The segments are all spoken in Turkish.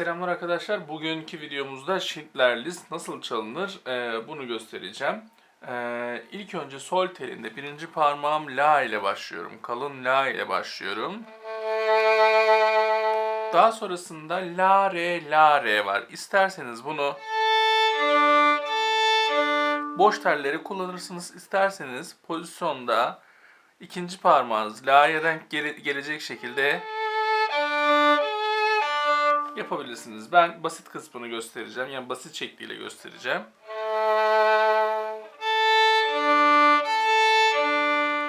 selamlar arkadaşlar. Bugünkü videomuzda Schindler List nasıl çalınır e, bunu göstereceğim. E, ilk önce sol telinde birinci parmağım La ile başlıyorum. Kalın La ile başlıyorum. Daha sonrasında La Re La Re var. İsterseniz bunu boş telleri kullanırsınız. İsterseniz pozisyonda ikinci parmağınız La'ya denk gele- gelecek şekilde yapabilirsiniz. Ben basit kısmını göstereceğim. Yani basit şekliyle göstereceğim.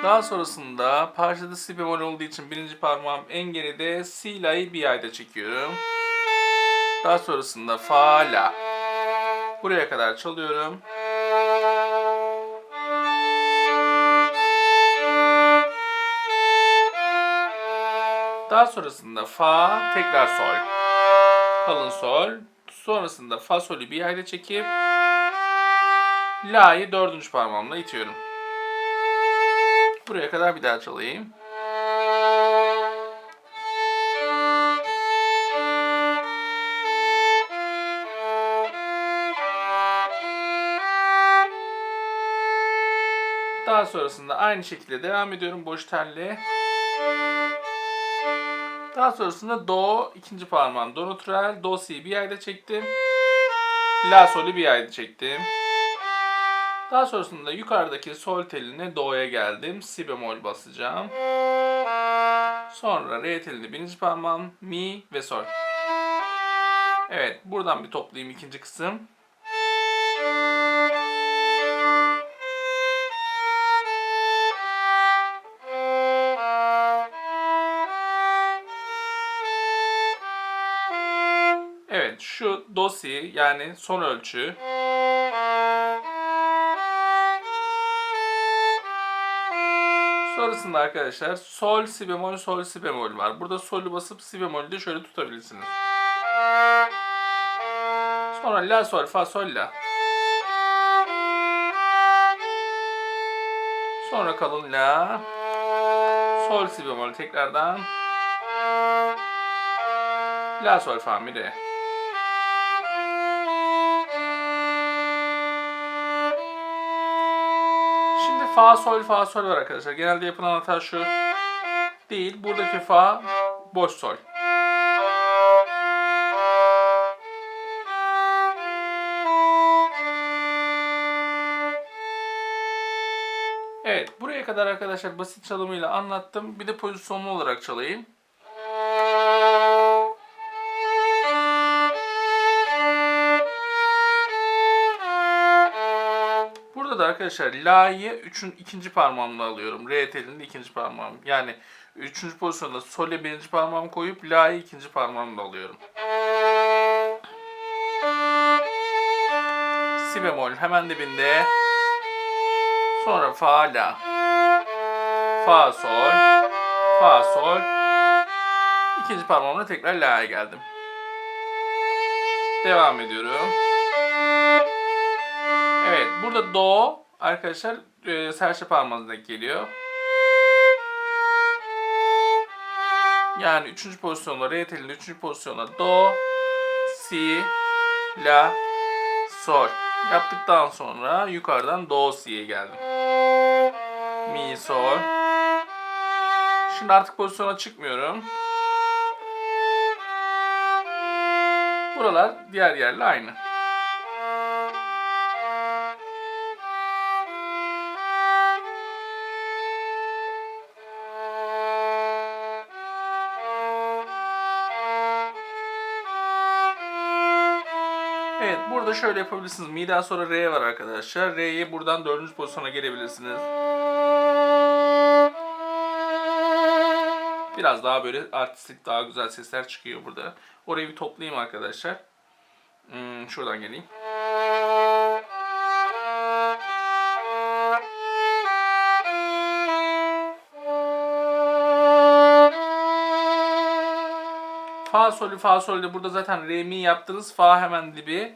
Daha sonrasında parçada si bemol olduğu için birinci parmağım en geride si la'yı bir ayda çekiyorum. Daha sonrasında fa la. Buraya kadar çalıyorum. Daha sonrasında fa tekrar sol kalın sol. Sonrasında fa solü bir yerde çekip la'yı dördüncü parmağımla itiyorum. Buraya kadar bir daha çalayım. Daha sonrasında aynı şekilde devam ediyorum boş telle. Daha sonrasında do ikinci parmağım do natural, do si bir yerde çektim. La solü bir yerde çektim. Daha sonrasında yukarıdaki sol teline do'ya geldim. Si bemol basacağım. Sonra re telini birinci parmağım, mi ve sol. Evet, buradan bir toplayayım ikinci kısım. Evet şu do si yani son ölçü. Sonrasında arkadaşlar sol si bemol sol si bemol var. Burada solü basıp si bemolü de şöyle tutabilirsiniz. Sonra la sol fa sol la. Sonra kalın la. Sol si bemol tekrardan. La sol fa mi re. Fa sol fa sol var arkadaşlar. Genelde yapılan hata şu. Değil. Buradaki fa boş sol. Evet, buraya kadar arkadaşlar basit çalımıyla anlattım. Bir de pozisyonlu olarak çalayım. Burada da arkadaşlar la'yı üçün, ikinci parmağımla alıyorum. Re telinde ikinci parmağım. Yani üçüncü pozisyonda sol'e birinci parmağımı koyup la'yı ikinci parmağımla alıyorum. Si bemol hemen dibinde. Sonra fa la. Fa sol. Fa sol. İkinci parmağımla tekrar la'ya geldim. Devam ediyorum. Evet, burada do arkadaşlar e, serçe parmağına denk geliyor. Yani üçüncü pozisyonda re telinin üçüncü pozisyonda do, si, la, sol yaptıktan sonra yukarıdan do si'ye geldim. Mi, sol. Şimdi artık pozisyona çıkmıyorum. Buralar diğer yerle aynı. Burada şöyle yapabilirsiniz. Mi'den sonra R var arkadaşlar. R'ye buradan dördüncü pozisyona gelebilirsiniz. Biraz daha böyle artistik daha güzel sesler çıkıyor burada. Orayı bir toplayayım arkadaşlar. Hmm, şuradan geleyim. Fa solü fa solü burada zaten re mi yaptınız. Fa hemen dibi.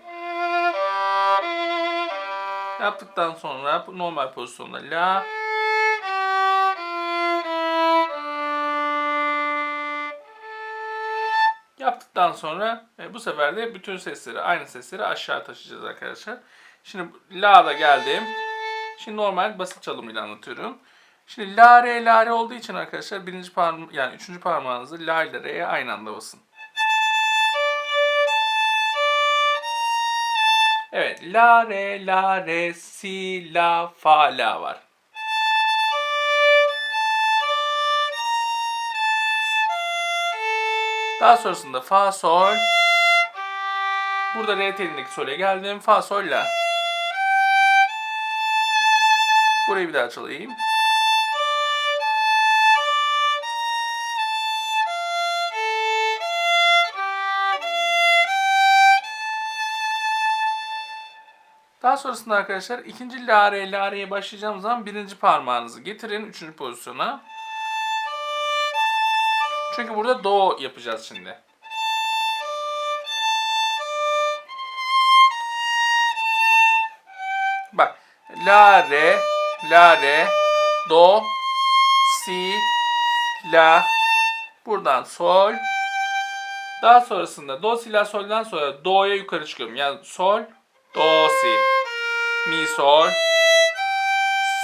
Yaptıktan sonra normal pozisyonda la. Yaptık yaptıktan sonra e, bu sefer de bütün sesleri, aynı sesleri aşağı taşıyacağız arkadaşlar. Şimdi La'da geldim. Şimdi normal basit çalımıyla anlatıyorum. Şimdi La, Re, La, Re olduğu için arkadaşlar birinci parma yani üçüncü parmağınızı La ile Re'ye aynı anda basın. Evet. La, Re, La, Re, Si, La, Fa, La var. Daha sonrasında Fa, Sol. Burada Re telindeki Sol'e geldim. Fa, Sol, La. Burayı bir daha çalayım. Daha sonrasında arkadaşlar ikinci la re la re'ye başlayacağım zaman birinci parmağınızı getirin üçüncü pozisyona. Çünkü burada do yapacağız şimdi. Bak la re la re do si la buradan sol daha sonrasında do si la sol'dan sonra do'ya yukarı çıkıyorum. Yani sol do si mi sol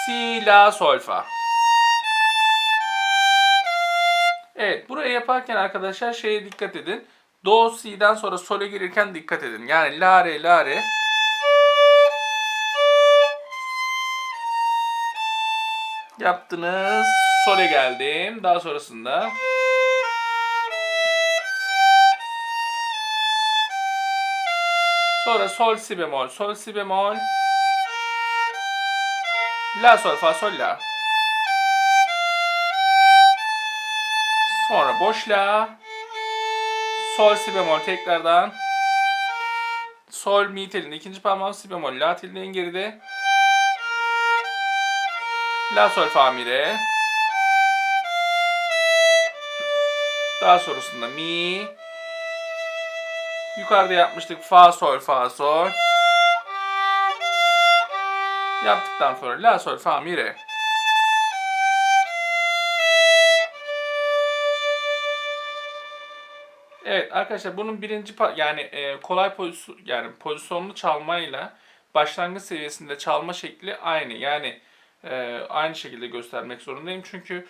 si la sol fa. Evet burayı yaparken arkadaşlar şeye dikkat edin. Do si'den sonra sol'e girirken dikkat edin. Yani la re la re yaptınız. Sol'e geldim. Daha sonrasında Sonra sol si bemol, sol si bemol. La sol fa sol la. Sonra boş la. Sol si bemol tekrardan. Sol mi telinde ikinci parmağım si bemol la telinde en geride. La sol fa mi re. Daha sonrasında mi. Yukarıda yapmıştık fa sol fa sol. Yaptıktan sonra la sol fa mi re. Evet arkadaşlar bunun birinci yani e, kolay pozisyon yani pozisyonlu çalmayla başlangıç seviyesinde çalma şekli aynı. Yani e, aynı şekilde göstermek zorundayım çünkü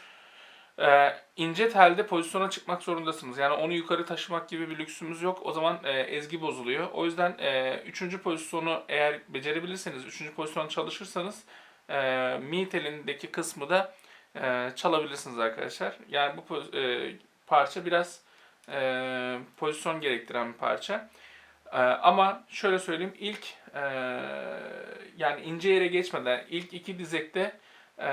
e, ince telde pozisyona çıkmak zorundasınız. Yani onu yukarı taşımak gibi bir lüksümüz yok. O zaman e, ezgi bozuluyor. O yüzden e, üçüncü pozisyonu eğer becerebilirseniz, üçüncü pozisyonu çalışırsanız e, mi telindeki kısmı da e, çalabilirsiniz arkadaşlar. Yani bu e, parça biraz e, pozisyon gerektiren bir parça. E, ama şöyle söyleyeyim ilk e, yani ince yere geçmeden ilk iki dizekte e,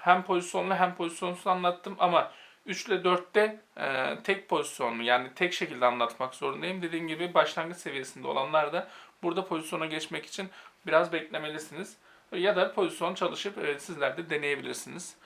hem pozisyonlu hem pozisyonsuz anlattım ama 3 ile 4'te e, tek pozisyonlu yani tek şekilde anlatmak zorundayım. Dediğim gibi başlangıç seviyesinde olanlar da burada pozisyona geçmek için biraz beklemelisiniz. Ya da pozisyon çalışıp e, sizler de deneyebilirsiniz.